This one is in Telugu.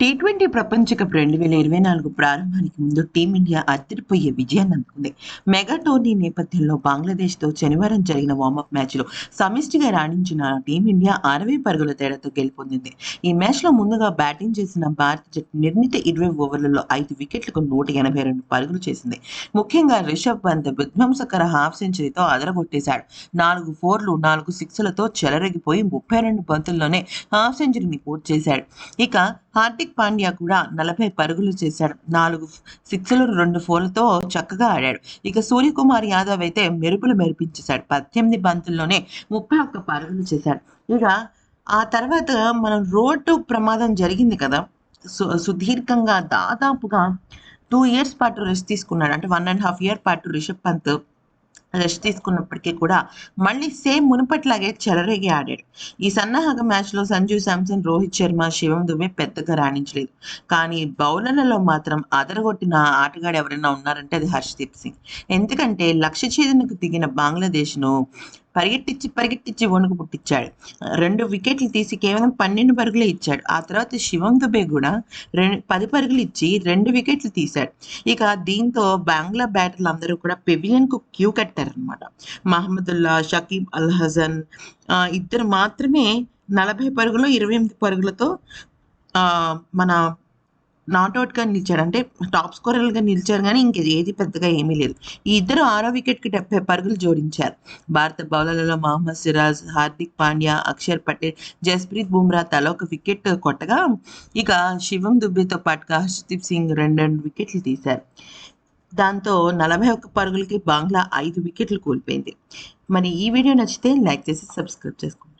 టీ ట్వంటీ ప్రపంచ కప్ రెండు వేల ఇరవై నాలుగు ప్రారంభానికి ముందు టీమిండియా అద్దరిపోయే విజయాన్ని అందుకుంది. మెగా టోర్నీ నేపథ్యంలో బంగ్లాదేశ్తో శనివారం జరిగిన వార్మప్ మ్యాచ్లో సమిష్టిగా రాణించిన టీమిండియా అరవై పరుగుల తేడాతో గెలుపొందింది. ఈ మ్యాచ్లో ముందుగా బ్యాటింగ్ చేసిన భారత జట్టు నిర్ణీత ఇరవై ఓవర్లలో ఐదు వికెట్లకు నూట ఎనభై రెండు పరుగులు చేసింది. ముఖ్యంగా రిషబ్ పంత్ విధ్వంసకర హాఫ్ సెంచరీతో అదరగొట్టేశాడు. నాలుగు ఫోర్లు నాలుగు సిక్స్లతో చెలరగిపోయి ముప్పై రెండు బంతుల్లోనే హాఫ్ సెంచరీని పూర్తి చేశాడు. ఇక హార్దిక్ పాండ్యా కూడా నలభై పరుగులు చేశాడు. నాలుగు సిక్స్లు రెండు ఫోన్లతో చక్కగా ఆడాడు. ఇక సూర్యకుమార్ యాదవ్ అయితే మెరుపులు మెరిపించేశాడు. పద్దెనిమిది బంతుల్లోనే ముప్పై ఒక్క పరుగులు చేశాడు. ఇక ఆ తర్వాత మనం రోడ్డు ప్రమాదం జరిగింది కదా. సు సుదీర్ఘంగా దాదాపుగా టూ ఇయర్స్ పాటు రెస్ట్ తీసుకున్నాడు. అంటే వన్ అండ్ హాఫ్ ఇయర్ పాటు రిషబ్ పంత్ రెస్ట్ తీసుకున్నప్పటికీ కూడా మళ్ళీ సేమ్ మునుపట్లాగే చెలరేగి ఆడాడు. ఈ సన్నాహక మ్యాచ్లో సంజు శాంసన్ రోహిత్ శర్మ శివం దుబే పెద్దగా రాణించలేదు. కానీ బౌలర్లలో మాత్రం అదరగొట్టిన ఆటగాడు ఎవరైనా ఉన్నారంటే అది హర్షదీప్ సింగ్. ఎందుకంటే లక్ష్య ఛేదనకు దిగిన బంగ్లాదేశ్ను పరిగెట్టించి పరిగెట్టించి వణుకు పుట్టించాడు. రెండు వికెట్లు తీసి కేవలం పన్నెండు పరుగులే ఇచ్చాడు. ఆ తర్వాత శివం దుబే కూడా రెండు పది పరుగులు ఇచ్చి రెండు వికెట్లు తీశాడు. ఇక దీంతో బంగ్లా బ్యాటర్లు అందరూ కూడా పెవిలియన్కు క్యూ కట్టారనమాట మహమ్మదుల్లా షకీబ్ అల్ హసన్ ఇద్దరు మాత్రమే నలభై పరుగులు ఇరవై ఎనిమిది పరుగులతో మన నాట్అవుట్గా నిలిచారు అంటే టాప్ స్కోరర్గా నిలిచారు కానీ ఇంక ఏది పెద్దగా ఏమీ లేదు. ఈ ఇద్దరు ఆరో వికెట్కి డెబ్బై పరుగులు జోడించారు. భారత బౌలర్లలో మహమ్మద్ సిరాజ్ హార్దిక్ పాండ్యా అక్షర్ పటేల్ జస్ప్రీత్ బుమ్రా తల ఒక వికెట్ కొట్టగా ఇక శివం దుబ్బేతో పాటుగా హర్షదీప్ సింగ్ రెండు రెండు వికెట్లు తీశారు. దాంతో నలభై ఒక్క పరుగులకి బంగ్లా ఐదు వికెట్లు కోల్పోయింది. మరి ఈ వీడియో నచ్చితే లైక్ చేసి సబ్స్క్రైబ్ చేసుకోండి.